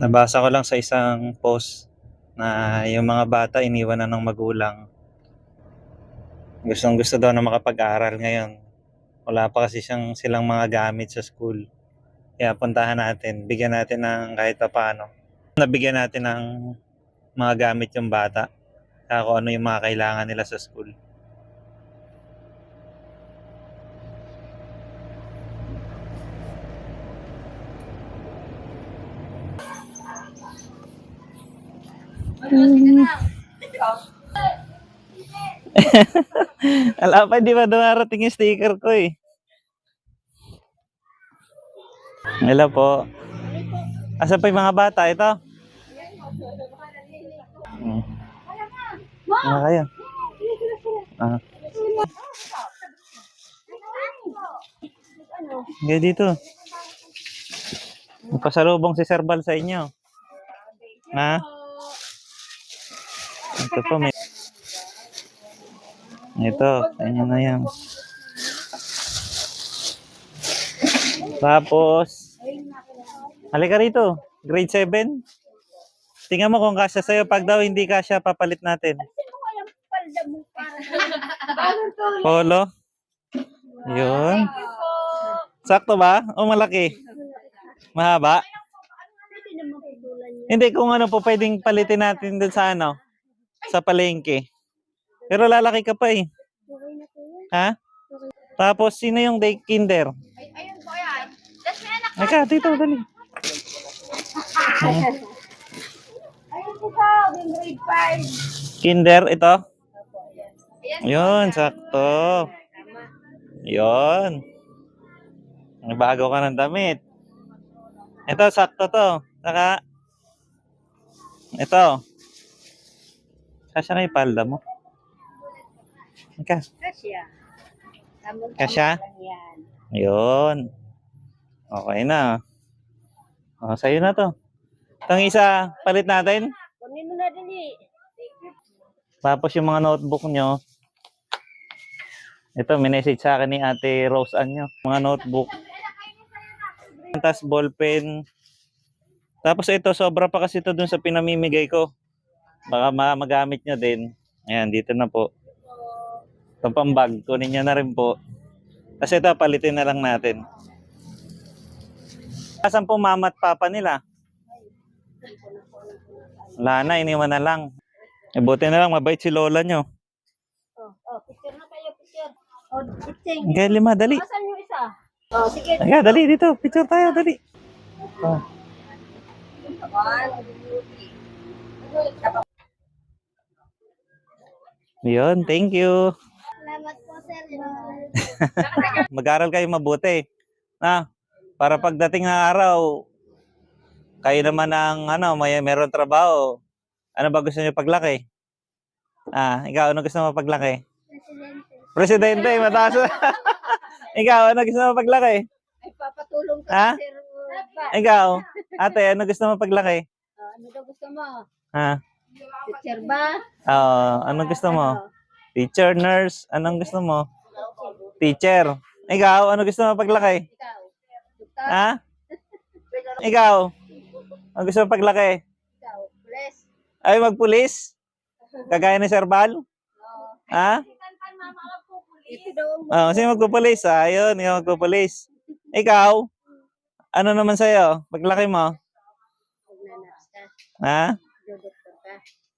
Nabasa ko lang sa isang post na yung mga bata iniwan na ng magulang. Gustong gusto daw na makapag-aral ngayon. Wala pa kasi siyang silang mga gamit sa school. Kaya puntahan natin, bigyan natin ng kahit pa paano. Nabigyan natin ng mga gamit yung bata. Kaya kung ano yung mga kailangan nila sa school. Ala pa, di ba dumarating yung sticker ko eh. Hello po. Asa pa yung mga bata? Ito? Hmm. Ano kayo? Ah. Hindi dito. Pasalubong si Sir Bal sa inyo. Ha? Ito po may... Ito, kanya na yan. Tapos, halika rito, grade 7. Tingnan mo kung kasya sa'yo. Pag daw hindi kasya, papalit natin. Polo. Yun. Sakto ba? O malaki? Mahaba? Hindi, kung ano po pwedeng palitin natin dun sa ano? Sa palengke. Pero lalaki ka pa eh. Ha? Tapos, sino yung day kinder? Ayun po yan. That's my anak. Eka, dito, dali. Hmm. Ayun po ka, grade 5. Kinder, ito? Yun, sakto. Yun. May bago ka ng damit. Ito, sakto to. Saka, ito. Kasya na yung palda mo. Ika. Kasya. Tamang Kasya? Yun. Okay na. O, sa'yo na to. Itong isa, palit natin. Kunin mo na dali. Tapos yung mga notebook nyo. Ito, may message sa akin ni Ate Rose Ann nyo. Mga notebook. Tapos ballpen. Tapos ito, sobra pa kasi ito dun sa pinamimigay ko. Baka ma- magamit nyo din. Ayan, dito na po. Itong pambag, kunin nyo na rin po. Kasi ito, palitin na lang natin. Asan po mama at papa nila? Wala na, iniwan na lang. Eh, buti na lang, mabait si lola nyo. Oh, oh, picture na kayo, picture. Oh, picture. Kaya lima, dali. Asan yung isa? Oh, sige. Kaya, dali dito. Picture tayo, dali. Oh. Yun, thank you. Salamat po, sir. Mag-aral kayo mabuti. Na, para pagdating ng araw, kayo naman ang ano, may meron trabaho. Ano ba gusto niyo paglaki? Ah, ikaw ano gusto mo paglaki? Presidente, mataas. ikaw ano gusto mo paglaki? Ay, papatulong ka, Ha? sir. Ikaw, ate, ano gusto mo paglaki? Oh, ano daw gusto mo? Ha? Picture ba? Ah, ano gusto mo? Teacher, nurse, anong gusto mo? Teacher. Ikaw, ano gusto mo paglaki? Ikaw. Doktor. Ha? Ikaw, ano gusto mo paglaki? Ikaw. Bless. Ay, magpulis? Kagaya ni Sir Bal? Ha? Ito daw ang Oh, sino magpupulis? Ah, yun, ikaw magpupulis. Ikaw, ano naman sa'yo? Paglaki mo? Ha? Dodoktor ka.